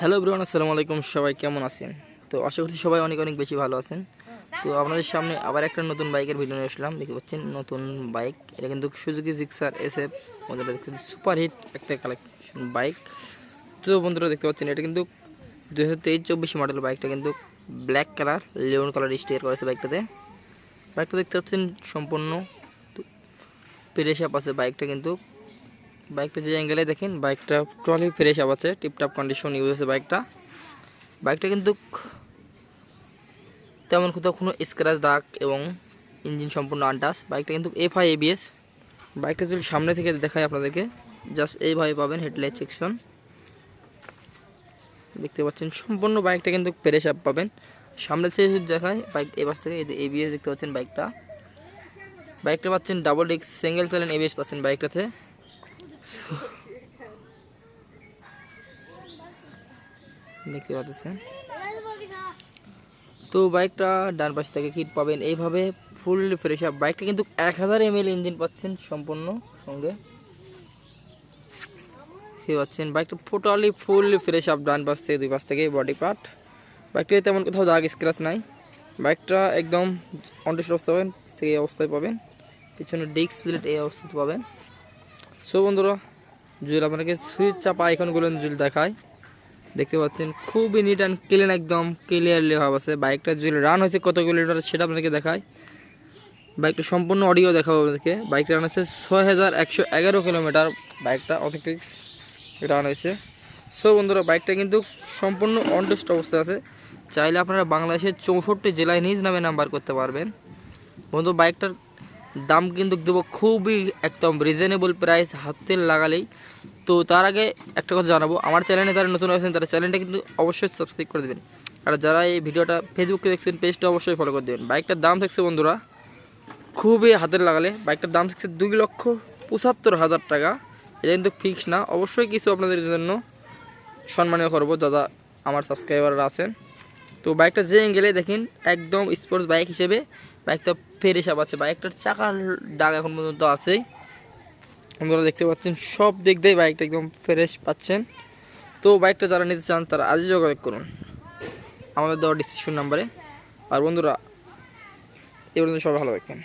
Hello ব্রুয়ান আসসালামু আলাইকুম। সবাই কেমন আছেন? তো আশা করছি সবাই অনেক অনেক বেশি ভালো আছেন। তো আপনাদের সামনে আবার একটা নতুন বাইকের ভিডিও নিয়ে আসলাম। দেখতে পাচ্ছেন, নতুন বাইক। এটা কিন্তু সুজুকি জিক্সার এস এফ বন্ধুরা দেখতে সুপার হিট একটা কালেকশন বাইক তো বন্ধুরা, দেখতে পাচ্ছেন, এটা কিন্তু দু হাজার তেইশ চব্বিশ মডেল বাইকটা কিন্তু ব্ল্যাক কালার লেমন কালার স্টিয়ার করেছে বাইকটাতে বাইকটা দেখতে পাচ্ছেন, সম্পূর্ণ প্রেস আপ আছে বাইকটা কিন্তু বাইকটা যে অ্যাঙ্গেলে দেখেন, বাইকটা টোটালি ফ্রেশ আছে টিপটাপ কন্ডিশন ইউজ আছে বাইকটা। বাইকটা কিন্তু তেমন কোথাও কোনো স্ক্র্যাচ দাগ এবং ইঞ্জিন সম্পূর্ণ আনটাস বাইকটা কিন্তু এফ আই এবিএস বাইকটা যদি সামনে থেকে দেখাই আপনাদেরকে জাস্ট এইভাবে পাবেন হেডলাইট সেকশন দেখতে পাচ্ছেন, সম্পূর্ণ বাইকটা কিন্তু ফ্রেশ আপ পাবেন। সামনে থেকে যদি দেখায় বাইক এবার থেকে এবিএস দেখতে পাচ্ছেন বাইকটা। বাইকটা পাচ্ছেন ডাবল ডিস্ক সিঙ্গেল চ্যালেন এবিএস পাচ্ছেন বাইকটাতে। দেখতে পাচ্ছেন? তো বাইকটা ডান পাশ থেকে কিট পাবেন। এইভাবে ফুল ফ্রেশ আপ বাইকটা কিন্তু এক হাজার এমএল ইঞ্জিন পাচ্ছেন সম্পূর্ণ সঙ্গে। দেখতে পাচ্ছেন বাইকটা টোটালি ফুল ফ্রেশ আপ ডান পাশ থেকে দুই পাশ থেকে বডি পার্ট বাইকটা তেমন কোথাও দাগ স্ক্র্যাচ নাই। বাইকটা একদম অন্টেস্ট অবস্থা পাবেন থেকে এই অবস্থায় পাবেন। পিছনে ডিস্ক প্লেট এই অবস্থাতে পাবেন। সো বন্ধুরা যদি আপনাকে সুইচ চাপা আইকনগুলো যদি দেখায়। দেখতে পাচ্ছেন, খুবই নিট অ্যান্ড ক্লিন একদম ক্লিয়ারলি ভাব আছে। বাইকটা যদি রান হয়েছে কত কিলোমিটার সেটা আপনাকে দেখায়। বাইকটা সম্পূর্ণ অডিও দেখাবো আপনাদেরকে বাইক রান হয়েছে ছয় হাজার একশো এগারো কিলোমিটার। বাইকটা অটোটিক্স রান হয়েছে। সো বন্ধুরা, বাইকটা কিন্তু সম্পূর্ণ অনটেস্ট অবস্থায় আছে। চাইলে আপনারা বাংলাদেশের চৌষট্টি জেলায় নিজ নামে নাম্বার করতে পারবেন। বন্ধু, বাইকটার দাম কিন্তু দেবো খুবই একদম রিজনেবল প্রাইস হাতে লাগালেই। তো তার আগে একটা কথা জানাব, আমার চ্যানেলে যারা নতুন আছেন, তারা চ্যানেলটা কিন্তু অবশ্যই সাবস্ক্রাইব করে দেবেন। আর যারা এই ভিডিওটা ফেসবুকে দেখছেন পেজটা অবশ্যই ফলো করে দেবেন। বাইকটার দাম থাকছে বন্ধুরা, খুবই হাতের লাগালে। বাইকটার দাম থাকছে দুই লক্ষ পঁচাত্তর হাজার টাকা। এটা কিন্তু ফিক্স না। অবশ্যই কিছু আপনাদের জন্য সম্মানীয় করব দাদা আমার সাবস্ক্রাইবাররা আছেন। তো বাইকটা যে গেলে দেখেন, একদম স্পোর্টস বাইক হিসেবে বাইকটা ফেরে সাপ আছে। বাইকটার চাকার ডাক এখন পর্যন্ত আছেই। আপনারা দেখতে পাচ্ছেন, সব দিক দিয়ে বাইকটা একদম ফ্রেশ পাচ্ছেন। তো বাইকটা যারা নিতে চান, তারা আজই যোগাযোগ করুন। আমাদের দেওয়া ডিসক্রিপশন নাম্বারে আর বন্ধুরা, এ পর্যন্ত সবাই ভালো থাকবেন।